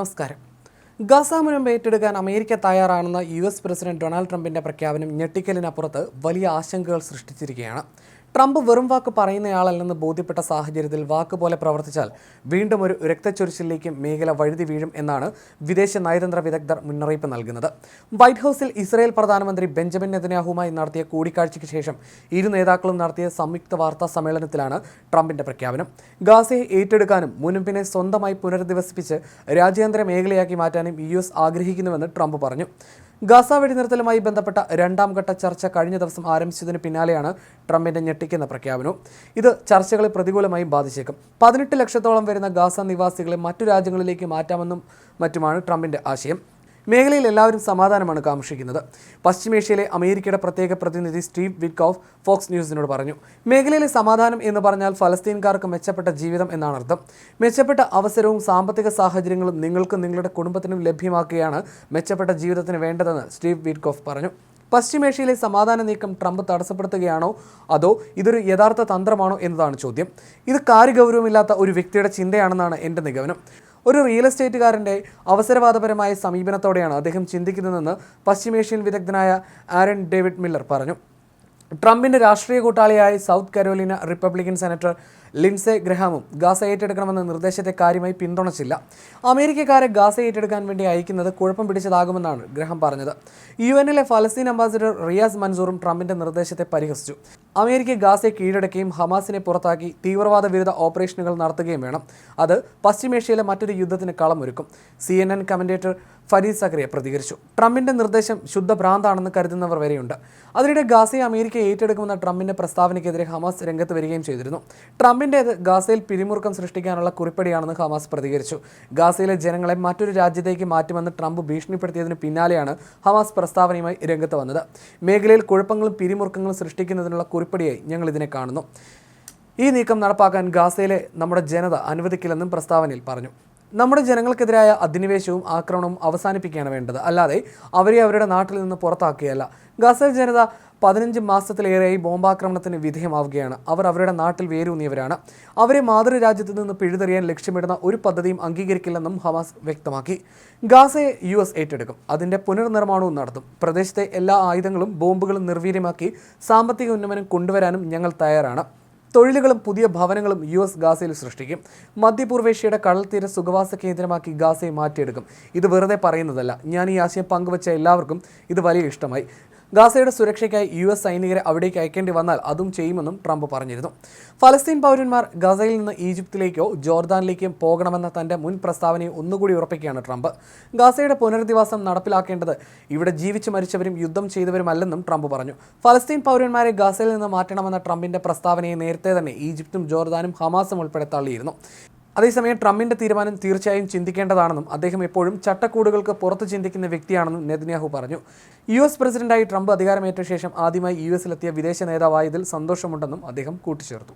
നമസ്കാരം. ഗസ ഏറ്റെടുക്കാൻ അമേരിക്ക തയ്യാറാണെന്ന യു എസ് പ്രസിഡന്റ് ഡൊണാൾഡ് ട്രംപിന്റെ പ്രഖ്യാപനം ഞെട്ടിക്കലിനപ്പുറത്ത് വലിയ ആശങ്കകൾ സൃഷ്ടിച്ചിരിക്കുകയാണ്. ട്രംപ് വെറും വാക്ക് പറയുന്നയാളല്ലെന്ന് ബോധ്യപ്പെട്ട സാഹചര്യത്തിൽ വാക്ക് പോലെ പ്രവർത്തിച്ചാൽ വീണ്ടും ഒരു രക്തച്ചൊരിച്ചിലേക്ക് മേഖല വഴുതി വീഴും എന്നാണ് വിദേശ നയതന്ത്ര വിദഗ്ധർ മുന്നറിയിപ്പ് നൽകുന്നത്. വൈറ്റ് ഹൗസിൽ ഇസ്രായേൽ പ്രധാനമന്ത്രി ബെഞ്ചമിൻ നെതന്യാഹുമായി നടത്തിയ കൂടിക്കാഴ്ചയ്ക്ക് ശേഷം ഇരു നേതാക്കളും നടത്തിയ സംയുക്ത വാർത്താ സമ്മേളനത്തിലാണ് ട്രംപിന്റെ പ്രഖ്യാപനം. ഗാസയെ ഏറ്റെടുക്കാനും മുൻപിനെ സ്വന്തമായി പുനരധിവസിപ്പിച്ച് രാജ്യാന്തര മേഖലയാക്കി മാറ്റാനും യു ആഗ്രഹിക്കുന്നുവെന്ന് ട്രംപ് പറഞ്ഞു. ഗാസ വെടിനിർത്തലുമായി ബന്ധപ്പെട്ട രണ്ടാം ഘട്ട ചർച്ച കഴിഞ്ഞ ദിവസം ആരംഭിച്ചതിന് പിന്നാലെയാണ് ട്രംപിന്റെ ഞെട്ടിക്കുന്ന പ്രഖ്യാപനം ഇത് ചർച്ചകളെ പ്രതികൂലമായും ബാധിച്ചേക്കും. പതിനെട്ട് ലക്ഷത്തോളം വരുന്ന ഗാസ നിവാസികളെ മറ്റു രാജ്യങ്ങളിലേക്ക് മാറ്റാമെന്നും മറ്റുമാണ് ട്രംപിന്റെ ആശയം. മേഖലയിൽ എല്ലാവരും സമാധാനമാണ് കാക്ഷിക്കുന്നത് പശ്ചിമേഷ്യയിലെ അമേരിക്കയുടെ പ്രത്യേക പ്രതിനിധി സ്റ്റീവ് വിറ്റ്കോഫ് ഫോക്സ് ന്യൂസിനോട് പറഞ്ഞു മേഖലയിലെ സമാധാനം എന്ന് പറഞ്ഞാൽ ഫലസ്തീൻകാർക്ക് മെച്ചപ്പെട്ട ജീവിതം എന്നാണ് അർത്ഥം. മെച്ചപ്പെട്ട അവസരവും സാമ്പത്തിക സാഹചര്യങ്ങളും നിങ്ങൾക്കും നിങ്ങളുടെ കുടുംബത്തിനും ലഭ്യമാക്കുകയാണ് മെച്ചപ്പെട്ട ജീവിതത്തിന് വേണ്ടതെന്ന് സ്റ്റീവ് വിറ്റ്കോഫ് പറഞ്ഞു. പശ്ചിമേഷ്യയിലെ സമാധാന നീക്കം ട്രംപ് തടസ്സപ്പെടുത്തുകയാണോ അതോ ഇതൊരു യഥാർത്ഥ തന്ത്രമാണോ എന്നതാണ് ചോദ്യം. ഇത് കാര്യഗൗരവമില്ലാത്ത ഒരു വ്യക്തിയുടെ ചിന്തയാണെന്നാണ് എന്റെ നിഗമനം. ഒരു റിയൽ എസ്റ്റേറ്റുകാരന്റെ അവസരവാദപരമായ സമീപനത്തോടെയാണ് അദ്ദേഹം ചിന്തിക്കുന്നതെന്ന് പശ്ചിമേഷ്യൻ വിദഗ്ധനായ ആരൺ ഡേവിഡ് മില്ലർ പറഞ്ഞു. ട്രംപിന്റെ രാഷ്ട്രീയ കൂട്ടാളിയായ south Carolina Republican senator Lindsey ഗ്രഹാമും Gaza ഏറ്റെടുക്കണമെന്ന നിർദ്ദേശത്തെ കാര്യമായി പിന്തുണച്ചില്ല. അമേരിക്കക്കാരെ ഗാസ ഏറ്റെടുക്കാൻ വേണ്ടി അയക്കുന്നത് കുഴപ്പം പിടിച്ചതാകുമെന്നാണ് ഗ്രഹം പറഞ്ഞത്. യു എന്നിലെ ഫലസ്തീൻ അംബാസിഡർ റിയാസ് മൻസൂറും ട്രംപിന്റെ നിർദ്ദേശത്തെ പരിഹസിച്ചു. അമേരിക്ക ഗാസയെ കീഴടക്കുകയും ഹമാസിനെ പുറത്താക്കി തീവ്രവാദ വിരുദ്ധ ഓപ്പറേഷനുകൾ നടത്തുകയും വേണം. അത് പശ്ചിമേഷ്യയിലെ മറ്റൊരു യുദ്ധത്തിന് കളമൊരുക്കും. C N N commentator Fareed Zakaria പ്രതികരിച്ചു. ട്രംപിന്റെ നിർദ്ദേശം ശുദ്ധ ഭ്രാന്താണെന്ന് കരുതുന്നവർ വരെയുണ്ട്. അതിനിടെ ഗാസയെ അമേരിക്ക ഏറ്റെടുക്കുമെന്ന ട്രംപിന്റെ പ്രസ്താവനയ്ക്കെതിരെ ഹമാസ് രംഗത്ത് വരികയും ചെയ്തിരുന്നു. ട്രംപിന്റേത് ഗാസയിൽ പിരിമുറുക്കം സൃഷ്ടിക്കാനുള്ള കുറിപ്പടിയാണെന്ന് ഹമാസ് പ്രതികരിച്ചു. ഗാസയിലെ ജനങ്ങളെ മറ്റൊരു രാജ്യത്തേക്ക് മാറ്റുമെന്ന് ട്രംപ് ഭീഷണിപ്പെടുത്തിയതിന് പിന്നാലെയാണ് ഹമാസ് പ്രസ്താവനയുമായി രംഗത്ത് വന്നത്. മേഖലയിൽ കുഴപ്പങ്ങളും പിരിമുറുക്കങ്ങളും സൃഷ്ടിക്കുന്നതിനുള്ള കുറിപ്പടിയായി ഞങ്ങൾ ഇതിനെ കാണുന്നു. ഈ നീക്കം നടപ്പാക്കാൻ ഗാസയിലെ നമ്മുടെ ജനത അനുവദിക്കില്ലെന്നും പ്രസ്താവനയിൽ പറഞ്ഞു. നമ്മുടെ ജനങ്ങൾക്കെതിരായ അധിനിവേശവും ആക്രമണവും അവസാനിപ്പിക്കുകയാണ് വേണ്ടത്. അല്ലാതെ അവരെ അവരുടെ നാട്ടിൽ നിന്ന് പുറത്താക്കുകയല്ല. ഗസൽ ജനത പതിനഞ്ച് മാസത്തിലേറെയായി ബോംബാക്രമണത്തിന് വിധേയമാവുകയാണ്. അവർ അവരുടെ നാട്ടിൽ വേരൂന്നിയവരാണ്. അവരെ മാതൃരാജ്യത്ത് നിന്ന് പിഴുതെറിയാൻ ലക്ഷ്യമിടുന്ന ഒരു പദ്ധതിയും അംഗീകരിക്കില്ലെന്നും ഹമാസ് വ്യക്തമാക്കി. ഗാസയെ യു എസ് ഏറ്റെടുക്കും. അതിന്റെ പുനർനിർമ്മാണവും നടത്തും. പ്രദേശത്തെ എല്ലാ ആയുധങ്ങളും ബോംബുകളും നിർവീര്യമാക്കി സാമ്പത്തിക ഉന്നമനം കൊണ്ടുവരാനും ഞങ്ങൾ തയ്യാറാണ്. തൊഴിലുകളും പുതിയ ഭവനങ്ങളും യു എസ് ഗാസയിൽ സൃഷ്ടിക്കും. മധ്യപൂർവേഷ്യയുടെ കടൽത്തീര തീര സുഖവാസ കേന്ദ്രമാക്കി ഗാസയെ മാറ്റിയെടുക്കും. ഇത് വെറുതെ പറയുന്നതല്ല. ഞാൻ ഈ ആശയം പങ്കുവച്ച എല്ലാവർക്കും ഇത് വലിയ ഇഷ്ടമായി. ഗാസയുടെ സുരക്ഷയ്ക്കായി യു എസ് സൈനികരെ അവിടേക്ക് അയക്കേണ്ടി വന്നാൽ അതും ചെയ്യുമെന്നും ട്രംപ് പറഞ്ഞിരുന്നു. ഫലസ്തീൻ പൗരന്മാർ ഗസയിൽ നിന്ന് ഈജിപ്തിലേക്കോ ജോർദാനിലേക്കോ പോകണമെന്ന തന്റെ മുൻ പ്രസ്താവനയെ ഒന്നുകൂടി ഉറപ്പിക്കുകയാണ് ട്രംപ്. ഗാസയുടെ പുനരധിവാസം നടപ്പിലാക്കേണ്ടത് ഇവിടെ ജീവിച്ച് മരിച്ചവരും യുദ്ധം ചെയ്തവരുമല്ലെന്നും ട്രംപ് പറഞ്ഞു. ഫലസ്തീൻ പൗരന്മാരെ ഗാസയിൽ നിന്ന് മാറ്റണമെന്ന ട്രംപിന്റെ പ്രസ്താവനയെ നേരത്തെ തന്നെ ഈജിപ്തും ജോർദാനും ഹമാസും ഉൾപ്പെടെ തള്ളിയിരുന്നു. അതേസമയം ട്രംപിന്റെ തീരുമാനം തീർച്ചയായും ചിന്തിക്കേണ്ടതാണെന്നും അദ്ദേഹം എപ്പോഴും ചട്ടക്കൂടുകൾക്ക് പുറത്ത് ചിന്തിക്കുന്ന വ്യക്തിയാണെന്നും നെതന്യാഹു പറഞ്ഞു. യു എസ് പ്രസിഡന്റായി ട്രംപ് അധികാരമേറ്റ ശേഷം ആദ്യമായി യു എസിലെത്തിയ വിദേശ നേതാവായതിൽ സന്തോഷമുണ്ടെന്നും അദ്ദേഹം കൂട്ടിച്ചേർത്തു.